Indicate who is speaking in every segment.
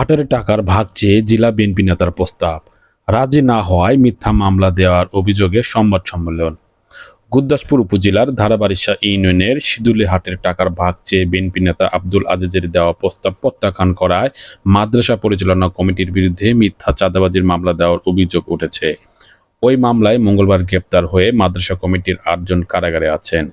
Speaker 1: হাটের টাকার ভাগ চেয়ে জেলা বিএনপি নেতার প্রস্তাব। রাজি না হওয়ায় মিথ্যা মামলা দেওয়ার অভিযোগে সংবাদ সম্মেলন। গুরদাসপুর উপজেলার ধারাবাড়িশা ইউনিয়নের সিদুলি হাটের টাকার ভাগ চেয়ে বিএনপি নেতা আব্দুল আজিজের দেওয়া প্রস্তাব প্রত্যাখ্যান করায় মাদ্রাসা পরিচালনা কমিটির বিরুদ্ধে মিথ্যা চাঁদাবাজির মামলা দেওয়ার অভিযোগ উঠেছে। ওই মামলায় মঙ্গলবার গ্রেপ্তার হয়ে মাদ্রাসা কমিটির আটজন কারাগারে আছেন।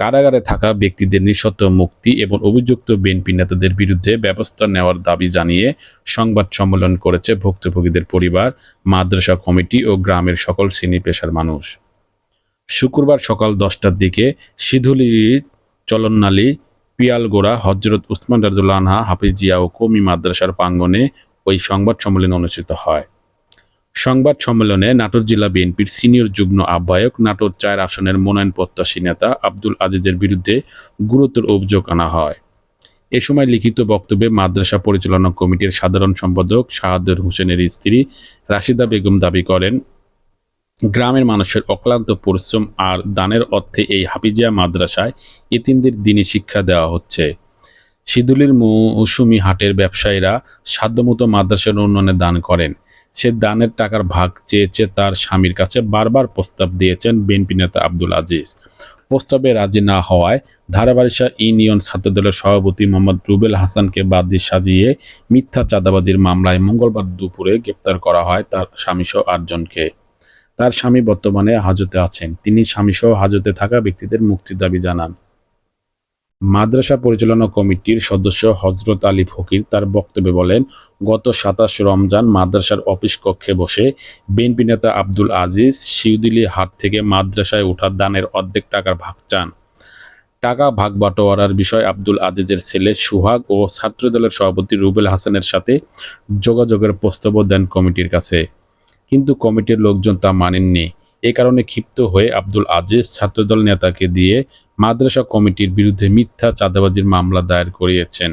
Speaker 1: কারাগারে থাকা ব্যক্তিদের নিঃশর্ত মুক্তি এবং অভিযুক্ত বিএনপি নেতাদের বিরুদ্ধে ব্যবস্থা নেওয়ার দাবি জানিয়ে সংবাদ সম্মেলন করেছে ভুক্তভোগীদের পরিবার, মাদ্রাসা কমিটি ও গ্রামের সকল শ্রেণি পেশার মানুষ। শুক্রবার সকাল দশটার দিকে সিধুলি চলননালী, পিয়ালগোড়া, হজরত উসমান রাজুল্লাহ আনহা, হাফিজিয়া ও কমি মাদ্রাসার প্রাঙ্গণে ওই সংবাদ সম্মেলন অনুষ্ঠিত হয়। সংবাদ সম্মেলনে নাটোর জেলা বিএনপির সিনিয়র যুগ্ম আহ্বায়ক নাটোর চার আসনের মনোনয়ন প্রত্যাশী নেতা আব্দুল আজিজের বিরুদ্ধে গুরুতর অভিযোগ আনা হয়। এ সময় লিখিত বক্তব্যে মাদ্রাসা পরিচালনা কমিটির সাধারণ সম্পাদক শাহাদুর হোসেনের স্ত্রী রাশিদা বেগম দাবি করেন, গ্রামের মানুষের অক্লান্ত পরিশ্রম আর দানের অর্থে এই হাফিজিয়া মাদ্রাসায় এতিমদের দিনে শিক্ষা দেওয়া হচ্ছে। সিদুলির মৌসুমি হাটের ব্যবসায়ীরা সাধ্যমতো মাদ্রাসার উন্নয়নে দান করেন। সে দানের টাকার ভাগ চেয়েছে তার স্বামীর কাছে, বারবার প্রস্তাব দিয়েছেন বিএনপি নেতা আব্দুল আজিজ। প্রস্তাবে রাজি না হওয়ায় ধারাবাড়িশা ইউনিয়ন ছাত্রদলের সভাপতি মোহাম্মদ রুবেল হাসানকে বাদ দিয়ে সাজিয়ে মিথ্যা চাঁদাবাজির মামলায় মঙ্গলবার দুপুরে গ্রেপ্তার করা হয় তার স্বামীসহ আটজনকে। তার স্বামী বর্তমানে হাজতে আছেন। তিনি স্বামীসহ হাজতে থাকা ব্যক্তিদের মুক্তির দাবি জানান। মাদ্রাসা পরিচালনা কমিটির সদস্য হজরত আলী ফকির তার বক্তব্যে বলেন, গত সাতাশ রমজান মাদ্রাসার অফিস কক্ষে বসে বিএনপি নেতা আব্দুল আজিজ শিউদিলি হাট থেকে মাদ্রাসায় ওঠা দানের অর্ধেক টাকার ভাগ চান। টাকা ভাগ বাটোয়ারার বিষয় আব্দুল আজিজের ছেলে সুহাগ ও ছাত্রদলের সভাপতি রুবেল হাসানের সাথে যোগাযোগের প্রস্তাবও দেন কমিটির কাছে। কিন্তু কমিটির লোকজন তা মানেননি। এ কারণে ক্ষিপ্ত হয়ে আব্দুল আজিজ ছাত্রদল নেতাকে দিয়ে মাদ্রাসা কমিটির বিরুদ্ধে মিথ্যা চাঁদাবাজির মামলা দায়ের করিয়েছেন।